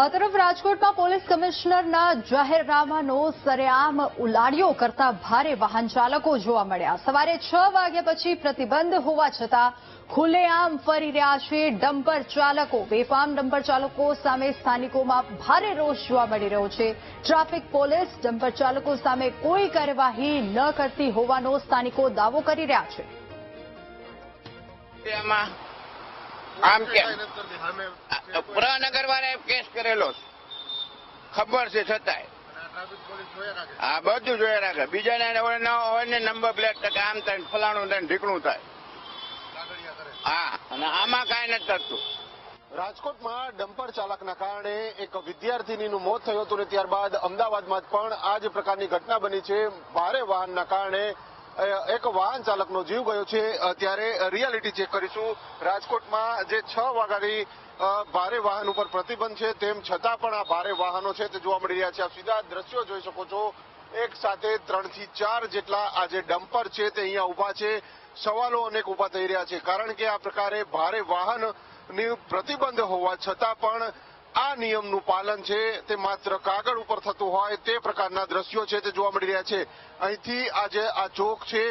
આ તરફ રાજકોટમાં પોલીસ કમિશનરના જાહેરનામાનો સરેઆમ ઉલાડિયો કરતા ભારે વાહન ચાલકો જોવા મળ્યા. સવારે છ વાગ્યા પછી પ્રતિબંધ હોવા છતાં ખુલ્લેઆમ ફરી રહ્યા છે ડમ્પર ચાલકો. બેફામ ડમ્પર ચાલકો સામે સ્થાનિકોમાં ભારે રોષ જોવા મળી રહ્યો છે. ટ્રાફિક પોલીસ ડમ્પર ચાલકો સામે કોઈ કાર્યવાહી ન કરતી હોવાનો સ્થાનિકો દાવો કરી રહ્યા છે. આમ કે પુરાનગર વાળા કેસ કરેલો ખબર છે છતાંય. હા, બધું જોયા રાખે. બીજાને નંબર પ્લેટ આમ થાય ફલાણું થાય ઢીકણું થાય. હા, અને આમાં કાંઈ નથી થતું. રાજકોટમાં ડમ્પર ચાલકના કારણે એક વિદ્યાર્થીનીનું મોત થયું હતું ને ત્યારબાદ અમદાવાદમાં પણ આ જ પ્રકારની ઘટના બની છે. ભારે વાહનના કારણે એક વાહન ચાલકનો જીવ ગયો છે. ત્યારે રિયાલિટી ચેક કરીશું. રાજકોટમાં જે છ વાગ્યાની ભારે વાહન ઉપર પ્રતિબંધ છે, તેમ છતાં પણ આ ભારે વાહનો છે તે જોવા મળી રહ્યા છે. આપ સીધા દ્રશ્યો જોઈ શકો છો. એક સાથે ત્રણથી ચાર જેટલા આ જે ડમ્પર છે તે અહીંયા ઊભા છે. સવાલો અનેક ઊભા થઈ રહ્યા છે. કારણ કે આ પ્રકારે ભારે વાહનની પ્રતિબંધ હોવા છતાં પણ આ નિયમનું પાલન છે, તે માત્ર કાગળ ઉપર થતું હોય, તે પ્રકારના દ્રશ્યો છે તે જોવા મળી રહ્યા છે. અહીંથી આ આ ચોક છે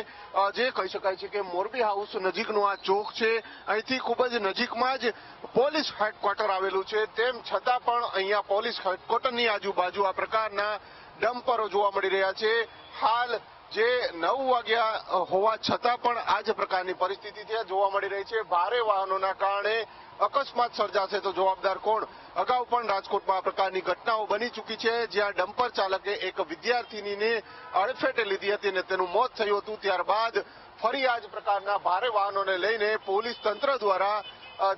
જે કહી શકાય છે કે મોરબી હાઉસ નજીકનું આ ચોક છે. અહીંથી ખૂબ જ નજીકમાં જ પોલીસ હેડક્વાર્ટર આવેલું છે. તેમ છતાં પણ અહીંયા પોલીસ હેડક્વાર્ટરની આજુબાજુ આ પ્રકારના ડમ્પરો જોવા મળી રહ્યા છે. હાલ જે નવ વાગ્યા હોવા છતાં પણ આ જ પ્રકારની પરિસ્થિતિ ત્યાં જોવા મળી રહી છે. ભારે વાહનોના કારણે અકસ્માત સર્જાશે તો જવાબદાર કોણ? અગાઉ પણ રાજકોટમાં આ પ્રકારની ઘટનાઓ બની ચૂકી છે, જ્યાં ડમ્પર ચાલકે એક વિદ્યાર્થીનીને અડફેટે લીધી હતી અને તેનું મોત થયું હતું. ત્યારબાદ ફરી આ જ પ્રકારના ભારે વાહનોને લઈને પોલીસ તંત્ર દ્વારા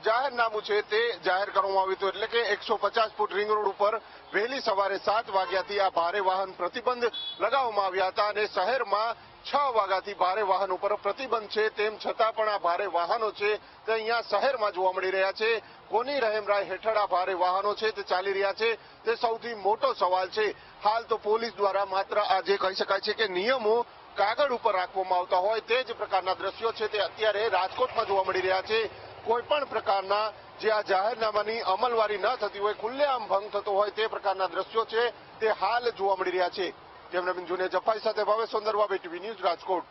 જાહેરનામું છે તે જાહેર કરવામાં આવ્યું હતું. એટલે કે એકસો પચાસ ફૂટ રિંગ રોડ ઉપર વહેલી સવારે સાત વાગ્યાથી આ ભારે વાહન પ્રતિબંધ લગાવવામાં આવ્યા હતા અને શહેરમાં છ વાગ્યાથી ભારે વાહન ઉપર પ્રતિબંધ છે. તેમ છતાં પણ આ ભારે વાહનો છે તે અહીંયા શહેરમાં જોવા મળી રહ્યા છે. કોની રહેમરાય હેઠળ આ ભારે વાહનો છે તે ચાલી રહ્યા છે. તે સૌથી મોટો સવાલ છે. હાલ તો પોલીસ દ્વારા માત્ર આજે કહી શકાય છે કે નિયમો કાગળ ઉપર રાખવામાં આવતા હોય તે જ પ્રકારના દ્રશ્યો છે તે અત્યારે રાજકોટમાં જોવા મળી રહ્યા છે. કોઈપણ પ્રકારના જે આ જાહેરનામાની અમલવારી ન થતી હોય, ખુલ્લેઆમ ભંગ થતો હોય તે પ્રકારના દ્રશ્યો છે તે હાલ જોવા મળી રહ્યા છે. કેમેરામેન જુનિયર જફાઈ સાથે ભાવે સુંદરવા ટીવી ન્યૂઝ રાજકોટ.